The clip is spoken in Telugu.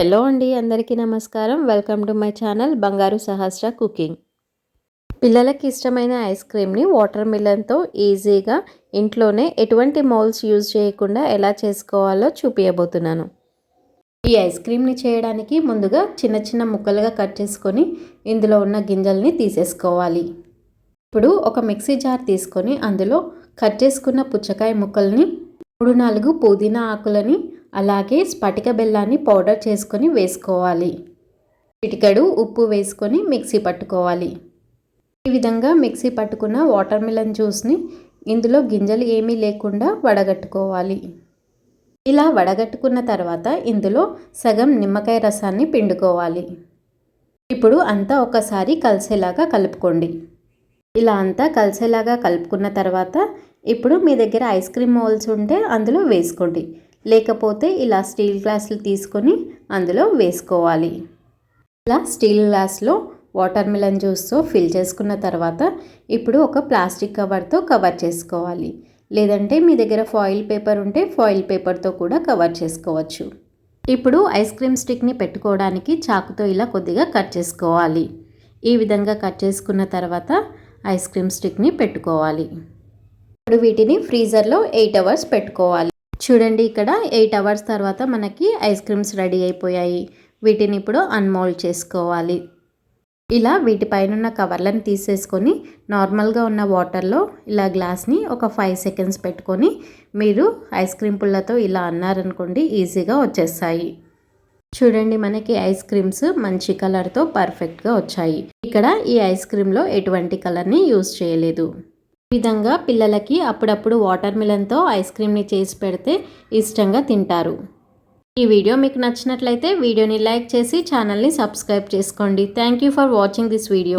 హలో అండి అందరికీ నమస్కారం. వెల్కమ్ టు మై ఛానల్ బంగారు సహస్ర కుకింగ్. పిల్లలకి ఇష్టమైన ఐస్ క్రీమ్ని వాటర్ మిలన్తో ఈజీగా ఇంట్లోనే ఎటువంటి మౌల్స్ యూజ్ చేయకుండా ఎలా చేసుకోవాలో చూపించబోతున్నాను ఈ ఐస్ క్రీమ్ని చేయడానికి ముందుగా చిన్న చిన్న ముక్కలుగా కట్ చేసుకొని ఇందులో ఉన్న గింజల్ని తీసేసుకోవాలి. ఇప్పుడు ఒక మిక్సీ జార్ తీసుకొని అందులో కట్ చేసుకున్న పుచ్చకాయ ముక్కల్ని మూడు నాలుగు పుదీనా ఆకులని అలాగే స్ఫటిక బెల్లాన్ని పౌడర్ చేసుకొని వేసుకోవాలి. చిటికెడు ఉప్పు వేసుకొని మిక్సీ పట్టుకోవాలి. ఈ విధంగా మిక్సీ పట్టుకున్న వాటర్ మిలన్ జ్యూస్ని ఇందులో గింజలు ఏమీ లేకుండా వడగట్టుకోవాలి. ఇలా వడగట్టుకున్న తర్వాత ఇందులో సగం నిమ్మకాయ రసాన్ని పిండుకోవాలి. ఇప్పుడు అంతా ఒకసారి కలిసేలాగా కలుపుకోండి. ఇలా అంతా కలిసేలాగా కలుపుకున్న తర్వాత ఇప్పుడు మీ దగ్గర ఐస్ క్రీమ్ మోల్స్ ఉంటే అందులో వేసుకోండి. లేకపోతే ఇలా స్టీల్ గ్లాసులు తీసుకొని అందులో వేసుకోవాలి. ఇలా స్టీల్ గ్లాస్లో వాటర్ మిలన్ జ్యూస్తో ఫిల్ చేసుకున్న తర్వాత ఇప్పుడు ఒక ప్లాస్టిక్ కవర్తో కవర్ చేసుకోవాలి. లేదంటే మీ దగ్గర ఫాయిల్ పేపర్ ఉంటే ఫాయిల్ పేపర్తో కూడా కవర్ చేసుకోవచ్చు. ఇప్పుడు ఐస్ క్రీమ్ స్టిక్ని పెట్టుకోవడానికి చాకుతో ఇలా కొద్దిగా కట్ చేసుకోవాలి. ఈ విధంగా కట్ చేసుకున్న తర్వాత ఐస్ క్రీమ్ స్టిక్ని పెట్టుకోవాలి. ఇప్పుడు వీటిని ఫ్రీజర్లో ఎయిట్ అవర్స్ పెట్టుకోవాలి. చూడండి ఇక్కడ ఎయిట్ అవర్స్ తర్వాత మనకి ఐస్ క్రీమ్స్ రెడీ అయిపోయాయి. వీటిని ఇప్పుడు అన్మోల్డ్ చేసుకోవాలి. ఇలా వీటిపైనున్న కవర్లను తీసేసుకొని నార్మల్గా ఉన్న వాటర్లో ఇలా గ్లాస్ని ఒక ఫైవ్ సెకండ్స్ పెట్టుకొని మీరు ఐస్ క్రీమ్ పుల్లతో ఇలా అన్నారనుకోండి ఈజీగా వచ్చేస్తాయి. చూడండి మనకి ఐస్ క్రీమ్స్ మంచి కలర్తో పర్ఫెక్ట్గా వచ్చాయి. ఇక్కడ ఈ ఐస్ క్రీమ్లో ఎటువంటి కలర్ని యూజ్ చేయలేదు. విధంగా పిల్లలకి అప్పుడప్పుడు వాటర్ మిలన్తో ఐస్ క్రీమ్ని చేసి పెడితే ఇష్టంగా తింటారు. ఈ వీడియో మీకు నచ్చినట్లయితే వీడియోని లైక్ చేసి ఛానల్ని సబ్స్క్రైబ్ చేసుకోండి. Thank you for watching this video.